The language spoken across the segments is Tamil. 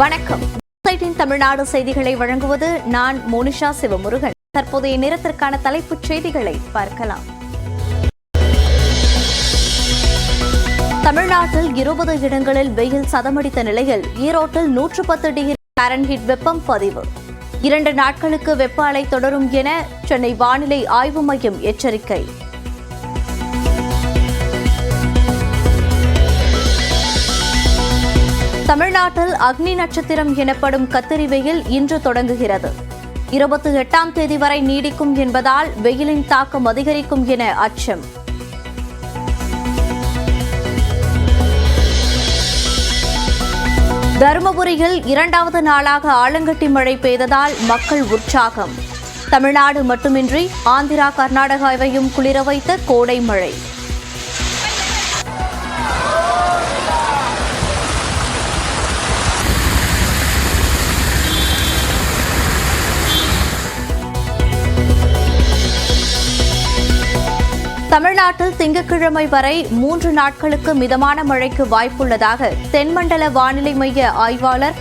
வணக்கம். தமிழ்நாடு செய்திகளை வழங்குவது நான் மோனிஷா சிவமுருகன். தற்போதைய நேரத்திற்கான தலைப்புச் செய்திகளை பார்க்கலாம். தமிழ்நாட்டில் இருபது இடங்களில் வெயில் சதமடித்த நிலையில் ஈரோட்டில் நூற்று பத்து டிகிரி பாரன்ஹீட் வெப்பம் பதிவு. இரண்டு நாட்களுக்கு வெப்ப அலை தொடரும் என சென்னை வானிலை ஆய்வு மையம் எச்சரிக்கை. தமிழ்நாட்டில் அக்னி நட்சத்திரம் எனப்படும் கத்திரி வெயில் இன்று தொடங்குகிறது. இருபத்தி எட்டாம் தேதி வரை நீடிக்கும் என்பதால் வெயிலின் தாக்கம் அதிகரிக்கும் என அச்சம். தருமபுரியில் இரண்டாவது நாளாக ஆலங்கட்டி மழை பெய்ததால் மக்கள் உற்சாகம். தமிழ்நாடு மட்டுமின்றி ஆந்திரா கர்நாடகாவையும் குளிர வைத்த கோடை மழை. தமிழ்நாட்டில் திங்கட்கிழமை வரை மூன்று நாட்களுக்கு மிதமான மழைக்கு வாய்ப்புள்ளதாக தென்மண்டல வானிலை மைய ஆய்வாளர்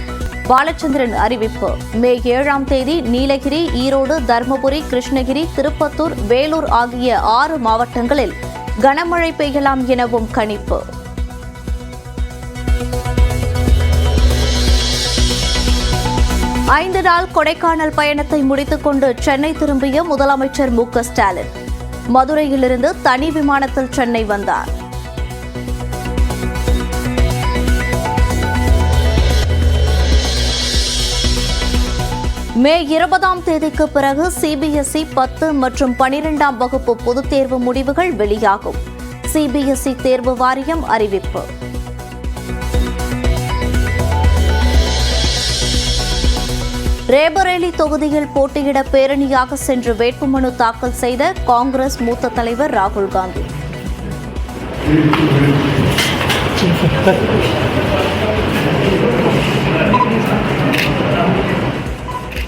பாலச்சந்திரன் அறிவிப்பு. மே ஏழாம் தேதி நீலகிரி ஈரோடு தருமபுரி கிருஷ்ணகிரி திருப்பத்தூர் வேலூர் ஆகிய ஆறு மாவட்டங்களில் கனமழை பெய்யலாம் எனவும் கணிப்பு. ஐந்து நாள் கொடைக்கானல் பயணத்தை முடித்துக் கொண்டு சென்னை திரும்பிய முதலமைச்சர் மு ஸ்டாலின். மதுரையிலிருந்து தனி விமானத்தில் சென்னை வந்தார். மே இருபதாம் தேதிக்கு பிறகு சிபிஎஸ்இ பத்து மற்றும் பனிரெண்டாம் வகுப்பு பொதுத் தேர்வு முடிவுகள் வெளியாகும். சிபிஎஸ்இ தேர்வு வாரியம் அறிவிப்பு. ரேபரேலி தொகுதியில் போட்டியிட பேரணியாக சென்று வேட்புமனு தாக்கல் செய்த காங்கிரஸ் மூத்த தலைவர் ராகுல் காந்தி.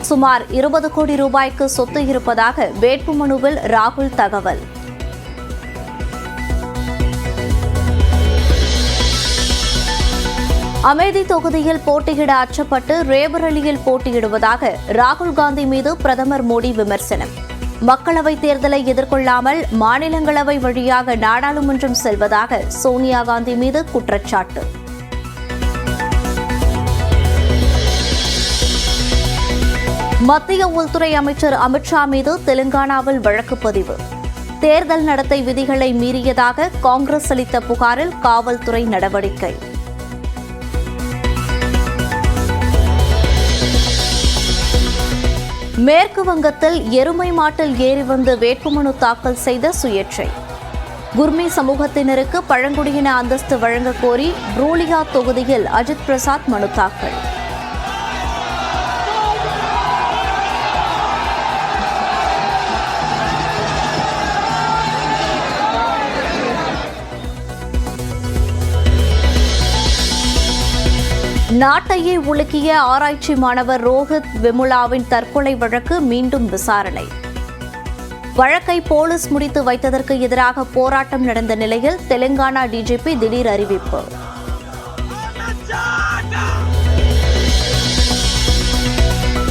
சுமார் இருபது கோடி ரூபாய்க்கு சொத்து இருப்பதாக வேட்புமனுவில் ராகுல் தகவல். அமேதி தொகுதியில் போட்டியிட அச்சப்பட்டு ரேபரலியில் போட்டியிடுவதாக ராகுல் காந்தி மீது பிரதமர் மோடி விமர்சனம். மக்களவைத் தேர்தலை எதிர்கொள்ளாமல் மாநிலங்களவை வழியாக நாடாளுமன்றம் செல்வதாக சோனியா காந்தி மீது குற்றச்சாட்டு. மத்திய உள்துறை அமைச்சர் அமித்ஷா மீது தெலுங்கானாவில் வழக்கு பதிவு. தேர்தல் நடத்தை விதிகளை மீறியதாக காங்கிரஸ் அளித்த புகாரில் காவல்துறை நடவடிக்கை. மேற்கு வங்கத்தில் எருமை மாட்டில் ஏறி வந்து வேட்புமனு தாக்கல் செய்த சுயேட்சை. குர்மி சமூகத்தினருக்கு பழங்குடியின அந்தஸ்து வழங்கக் கோரி ப்ரூலியா தொகுதியில் அஜித் பிரசாத் மனு தாக்கல். நாட்டையே உலுக்கிய ஆராய்ச்சி மாணவர் ரோஹித் வெமுலாவின் தற்கொலை வழக்கு மீண்டும் விசாரணை. வழக்கை போலீஸ் முடித்து வைத்ததற்கு எதிராக போராட்டம் நடந்த நிலையில் தெலுங்கானா டிஜிபி திடீர் அறிவிப்பு.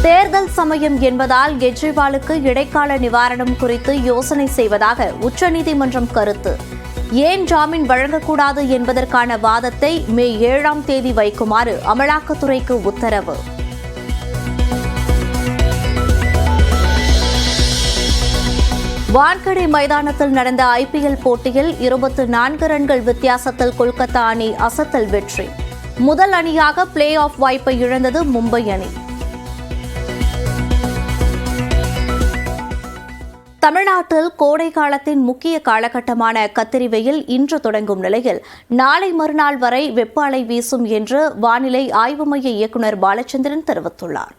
தேர்தல் சமயம் என்பதால் கெஜ்ரிவாலுக்கு இடைக்கால நிவாரணம் குறித்து யோசனை செய்வதாக உச்சநீதிமன்றம் கருத்து. ஏன் ஜாமீன் வழங்கக்கூடாது என்பதற்கான வாதத்தை மே ஏழாம் தேதி வைக்குமாறு அமலாக்கத்துறைக்கு உத்தரவு. வான்கடை மைதானத்தில் நடந்த ஐபிஎல் போட்டியில் இருபத்து நான்கு ரன்கள் வித்தியாசத்தில் கொல்கத்தா அணி அசத்தல் வெற்றி. முதல் அணியாக பிளே ஆஃப் வாய்ப்பை இழந்தது மும்பை அணி. தமிழ்நாட்டில் கோடை காலத்தின் முக்கிய காலகட்டமான கத்திரி வெயில் இன்று தொடங்கும் நிலையில் நாளை மறுநாள் வரை வெப்ப அலை வீசும் என்று வானிலை ஆய்வு மைய இயக்குநர் பாலச்சந்திரன் தெரிவித்துள்ளார்.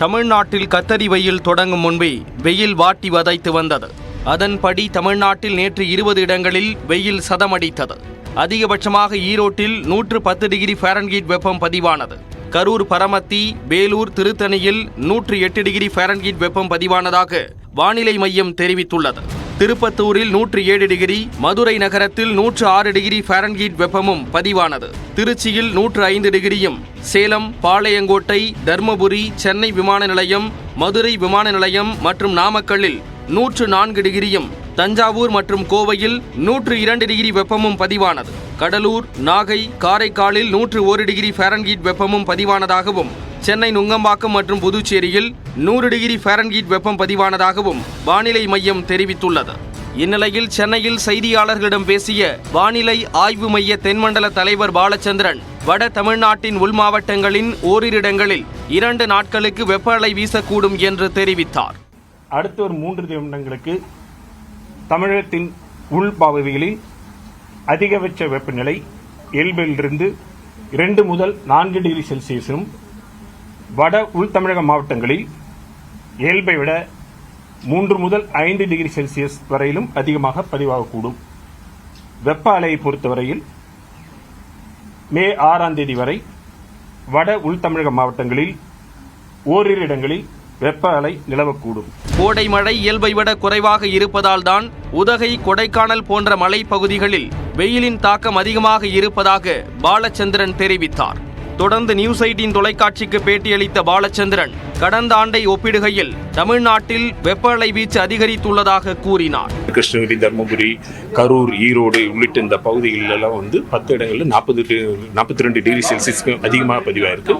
தமிழ்நாட்டில் கத்தரி வெயில் தொடங்கும் முன்பே வெயில் வாட்டி வதைத்து வந்தது. அதன்படி தமிழ்நாட்டில் நேற்று இருபது இடங்களில் வெயில் சதமடித்தது. அதிகபட்சமாக ஈரோட்டில் நூற்று பத்து டிகிரி ஃபேரன்கீட் வெப்பம் பதிவானது. கரூர் பரமத்தி வேலூர் திருத்தணியில் நூற்று எட்டு டிகிரி ஃபேரன்கீட் வெப்பம் பதிவானதாக வானிலை மையம் தெரிவித்துள்ளது. திருப்பத்தூரில் நூற்று ஏழு டிகிரி மதுரை நகரத்தில் நூற்று ஆறு டிகிரி ஃபாரன்ஹீட் வெப்பமும் பதிவானது. திருச்சியில் நூற்று ஐந்து டிகிரியும் சேலம் பாளையங்கோட்டை தர்மபுரி சென்னை விமான நிலையம் மதுரை விமான நிலையம் மற்றும் நாமக்கல்லில் நூற்று நான்கு டிகிரியும் தஞ்சாவூர் மற்றும் கோவையில் நூற்று இரண்டு டிகிரி வெப்பமும் பதிவானது. கடலூர் நாகை காரைக்காலில் நூற்று ஒரு டிகிரி ஃபாரன்ஹீட் வெப்பமும் பதிவானதாகவும் சென்னை நுங்கம்பாக்கம் மற்றும் புதுச்சேரியில் நூறு டிகிரி ஃபாரன்ஹீட் வெப்பம் பதிவானதாகவும் வானிலை மையம் தெரிவித்துள்ளது. இந்நிலையில் சென்னையில் செய்தியாளர்களிடம் பேசிய வானிலை ஆய்வு மைய தென்மண்டல தலைவர் பாலச்சந்திரன் வட தமிழ்நாட்டின் உள் மாவட்டங்களின் ஓரிரிடங்களில் இரண்டு நாட்களுக்கு வெப்ப அலை வீசக்கூடும் என்று தெரிவித்தார். அடுத்த ஒரு மூன்று நிமிடங்களுக்கு தமிழகத்தின் உள் பகுதிகளில் அதிகபட்ச வெப்பநிலை இயல்பிலிருந்து இரண்டு முதல் நான்கு டிகிரி செல்சியஸும் வட உள் தமிழக மாவட்டங்களில் இயல்பை விட மூன்று முதல் ஐந்து டிகிரி செல்சியஸ் வரையிலும் அதிகமாக பதிவாகக்கூடும். வெப்ப அலையை பொறுத்தவரையில் மே ஆறாம் தேதி வரை வட உள் தமிழக மாவட்டங்களில் ஓரிரு இடங்களில் வெப்ப அலை நிலவக்கூடும். கோடை மழை இயல்பை விட குறைவாக இருப்பதால் தான் உதகை கொடைக்கானல் போன்ற மலைப்பகுதிகளில் வெயிலின் தாக்கம் அதிகமாக இருப்பதாக பாலச்சந்திரன் தெரிவித்தார். தொடர்ந்து நியூஸ் எயிட்டின் தொலைக்காட்சிக்கு பேட்டியளித்த பாலச்சந்திரன் கடந்த ஆண்டை ஒப்பிடுகையில் தமிழ்நாட்டில் வெப்ப அலை வீச்சு அதிகரித்துள்ளதாக கூறினார். கிருஷ்ணகிரி தருமபுரி கரூர் ஈரோடு உள்ளிட்ட இந்த பகுதிகளெல்லாம் வந்து பத்து இடங்களில் நாற்பது நாற்பத்தி ரெண்டு டிகிரி செல்சியஸ்க்கு அதிகமாக பதிவாயிருக்கு.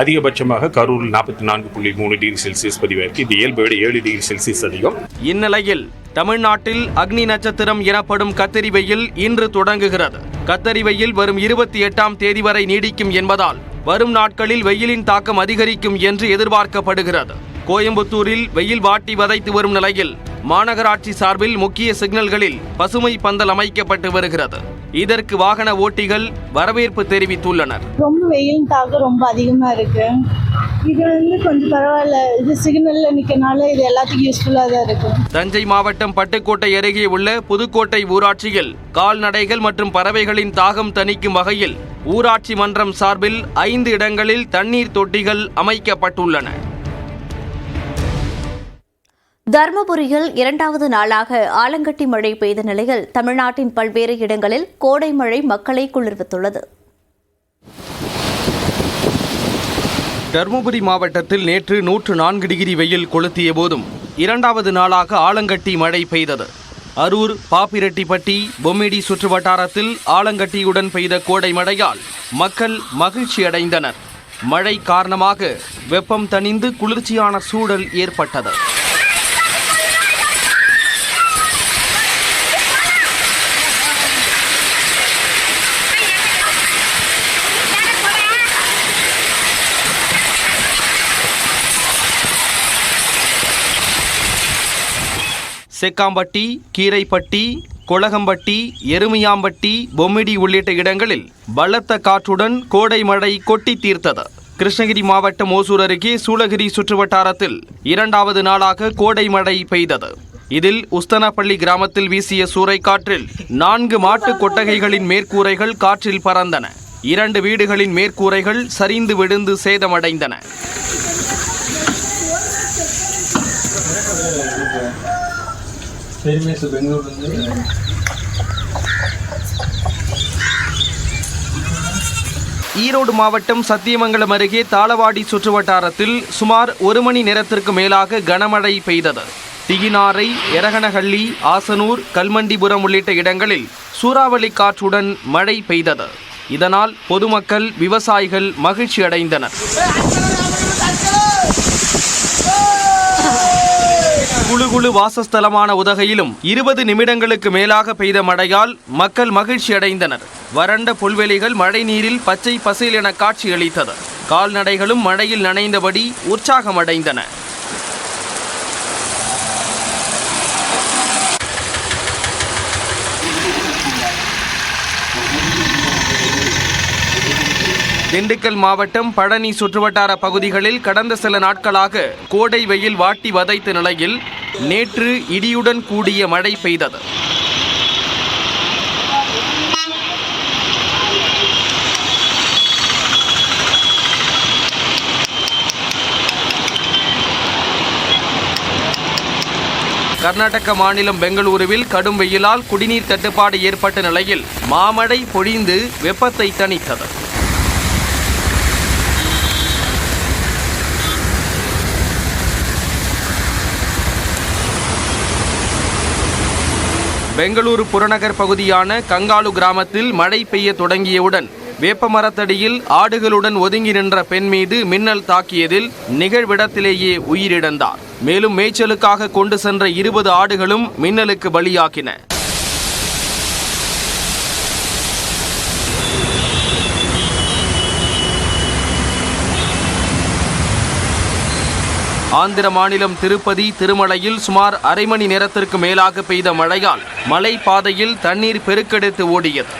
அதிகபட்சமாக கரூர் நாற்பத்தி நான்கு புள்ளி மூணு டிகிரி செல்சியஸ் பதிவாயிருக்கு. இது இயல்பை விட ஏழு டிகிரி செல்சியஸ் அதிகம். இந்நிலையில் தமிழ்நாட்டில் அக்னி நட்சத்திரம் எனப்படும் கத்தரி வெயில் இன்று தொடங்குகிறது. கத்தரி வெயில் வரும் இருபத்தி எட்டாம் தேதி வரை நீடிக்கும் என்பதால் வரும் நாட்களில் வெயிலின் தாக்கம் அதிகரிக்கும் என்று எதிர்பார்க்கப்படுகிறது. கோயம்புத்தூரில் வெயில் வாட்டி வதைத்து வரும் நிலையில் மாநகராட்சி சார்பில் முக்கிய சிக்னல்களில் பசுமை பந்தல் அமைக்கப்பட்டு வருகிறது. இதற்கு வாகன ஓட்டிகள் வரவேற்பு தெரிவித்துள்ளனர். ரொம்ப வெயில் தாக்கம் ரொம்ப அதிகமாக இருக்கு. இது வந்து கொஞ்சம் பரவாயில்ல. இது சிக்னலில் நிற்கனால இது எல்லாத்துக்கும் யூஸ்ஃபுல்லாக தான் இருக்கும் தஞ்சை மாவட்டம் பட்டுக்கோட்டை அருகே உள்ள புதுக்கோட்டை ஊராட்சியில் கால்நடைகள் மற்றும் பறவைகளின் தாகம் தணிக்கும் வகையில் ஊராட்சி மன்றம் சார்பில் ஐந்து இடங்களில் தண்ணீர் தொட்டிகள் அமைக்கப்பட்டுள்ளன. தருமபுரியில் இரண்டாவது நாளாக ஆலங்கட்டி மழை பெய்த நிலையில் தமிழ்நாட்டின் பல்வேறு இடங்களில் கோடை மழை மக்களை குளிர்வித்துள்ளது. தருமபுரி மாவட்டத்தில் நேற்று நூற்று நான்கு டிகிரி வெயில் கொளுத்திய போதும் இரண்டாவது நாளாக ஆலங்கட்டி மழை பெய்தது. அரூர் பாப்பிரெட்டிப்பட்டி பொம்மிடி சுற்று வட்டாரத்தில் ஆலங்கட்டியுடன் பெய்த கோடை மழையால் மக்கள் மகிழ்ச்சி அடைந்தனர். மழை காரணமாக வெப்பம் தணிந்து குளிர்ச்சியான சூழல் ஏற்பட்டது. செக்காம்பட்டி கீரைப்பட்டி கொளகம்பட்டி எருமியாம்பட்டி பொம்மிடி உள்ளிட்ட இடங்களில் பலத்த காற்றுடன் கோடை மழை கொட்டி தீர்த்தது. கிருஷ்ணகிரி மாவட்டம் ஓசூர் அருகே சூளகிரி சுற்றுவட்டாரத்தில் இரண்டாவது நாளாக கோடை மழை பெய்தது. இதில் உஸ்தனப்பள்ளி கிராமத்தில் வீசிய சூறைக்காற்றில் நான்கு மாட்டு கொட்டகைகளின் மேற்கூரைகள் காற்றில் பறந்தன. இரண்டு வீடுகளின் மேற்கூரைகள் சரிந்து விழுந்து சேதமடைந்தன. ஈரோடு மாவட்டம் சத்தியமங்கலம் அருகே தாளவாடி சுற்றுவட்டாரத்தில் சுமார் ஒரு மணி நேரத்திற்கு மேலாக கனமழை பெய்தது. திகினாரை எரகனஹள்ளி ஆசனூர் கல்மண்டிபுரம் உள்ளிட்ட இடங்களில் சூறாவளி காற்றுடன் மழை பெய்தது. இதனால் பொதுமக்கள் விவசாயிகள் மகிழ்ச்சி அடைந்தனர் குழு குழு வாசஸ்தலமான உதகையிலும் இருபது நிமிடங்களுக்கு மேலாக பெய்த மழையால் மக்கள் மகிழ்ச்சி அடைந்தனர். வறண்ட புல்வெளிகள் மழை நீரில் பச்சை பசேல் என காட்சியளித்தது. கால்நடைகளும் மழையில் நனைந்தபடி உற்சாகமடைந்தன. திண்டுக்கல் மாவட்டம் பழனி சுற்றுவட்டார பகுதிகளில் கடந்த சில நாட்களாக கோடை வெயில் வாட்டி வதைத்த நிலையில் நேற்று இடியுடன் கூடிய மழை பெய்தது. கர்நாடக மாநிலம் பெங்களூருவில் கடும் வெயிலால் குடிநீர் தட்டுப்பாடு ஏற்பட்ட நிலையில் மாமழை பொழிந்து வெப்பத்தை தணித்தது. பெங்களூரு புறநகர் பகுதியான கங்காலு கிராமத்தில் மழை பெய்ய தொடங்கியவுடன் வேப்பமரத்தடியில் ஆடுகளுடன் ஒதுங்கி நின்ற பெண் மீது மின்னல் தாக்கியதில் நிகழ்விடத்திலேயே உயிரிழந்தார். மேலும் மேய்ச்சலுக்காக கொண்டு சென்ற இருபது ஆடுகளும் மின்னலுக்கு பலியாக்கின ஆந்திர மாநிலம் திருப்பதி திருமலையில் சுமார் அரை மணி நேரத்திற்கு மேலாக பெய்த மழையால் மலை பாதையில் தண்ணீர் பெருக்கெடுத்து ஓடியது.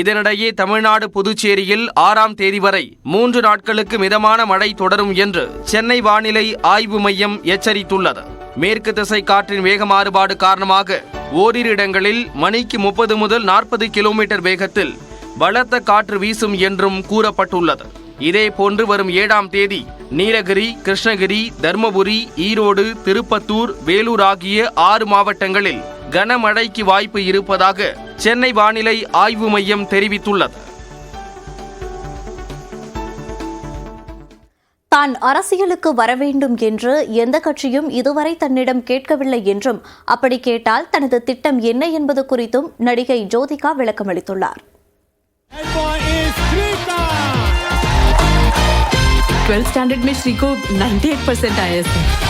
இதனிடையே தமிழ்நாடு புதுச்சேரியில் ஆறாம் தேதி வரை மூன்று நாட்களுக்கு மிதமான மழை தொடரும் என்று சென்னை வானிலை ஆய்வு மையம் எச்சரித்துள்ளது. மேற்கு திசை காற்றின் வேக மாறுபாடு காரணமாக ஓரிரு இடங்களில் மணிக்கு முப்பது முதல் நாற்பது கிலோமீட்டர் வேகத்தில் பலத்த காற்று வீசும் என்றும் கூறப்பட்டுள்ளது. இதே போன்று வரும் ஏழாம் தேதி நீலகிரி கிருஷ்ணகிரி தர்மபுரி ஈரோடு திருப்பத்தூர் வேலூர் ஆகிய ஆறு மாவட்டங்களில் கனமழைக்கு வாய்ப்பு இருப்பதாக சென்னை வானிலை ஆய்வு மையம் தெரிவித்துள்ளது தான் அரசியலுக்கு வர வேண்டும் என்று எந்த கட்சியும் இதுவரை தன்னிடம் கேட்கவில்லை என்றும் அப்படி கேட்டால் தனது திட்டம் என்ன என்பது குறித்தும் நடிகை Jyothika விளக்கமளித்துள்ளார் That boy is Krika! 12th standard में श्री को 98 परसेंट आए थे